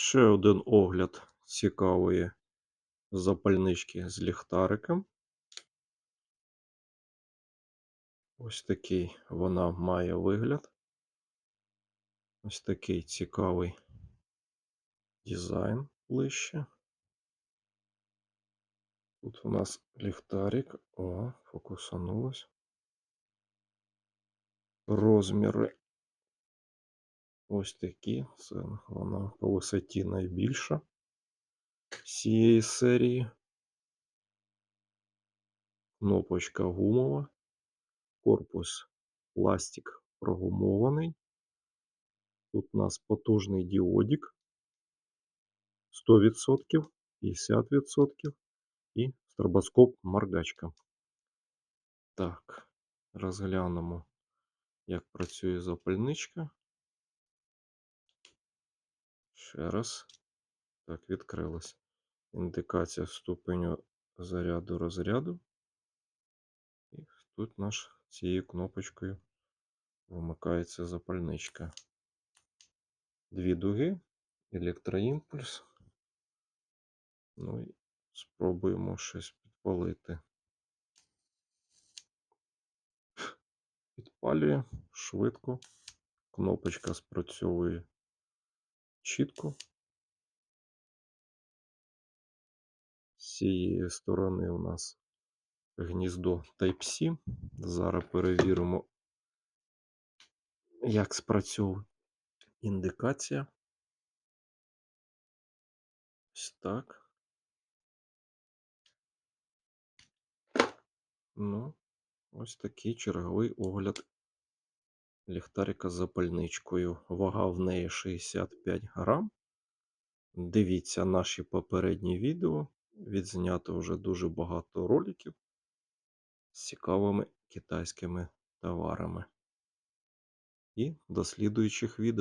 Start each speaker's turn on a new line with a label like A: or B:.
A: Ще один огляд цікавої запальнички з ліхтариком. Ось такий вона має вигляд. Ось такий цікавий дизайн ближче. Тут у нас ліхтарик. О, фокусанулось. Розміри ось такі. Це вона по висоті найбільша з цієї серії. Кнопочка гумова. Корпус пластик прогумований. Тут у нас потужний діодик 100%, 50% і стробоскоп моргачка. Так, розглянемо, як працює запальничка. Ще раз. Так, відкрилась. Індикація ступеню заряду розряду. І тут наш цією кнопочкою вимикається запальничка. Дві дуги, електроімпульс. Ну і спробуємо щось підпалити. Підпалює швидко. Кнопочка спрацьовує чітко. З цієї сторони у нас гніздо Type-C. Зараз перевіримо, як спрацьовує індикація. Ось так. Ну, ось такий черговий огляд ліхтарика з запальничкою. Вага в неї 65 грам. Дивіться наші попередні відео. Відзнято вже дуже багато роликів з цікавими китайськими товарами. І до слідуючих відео.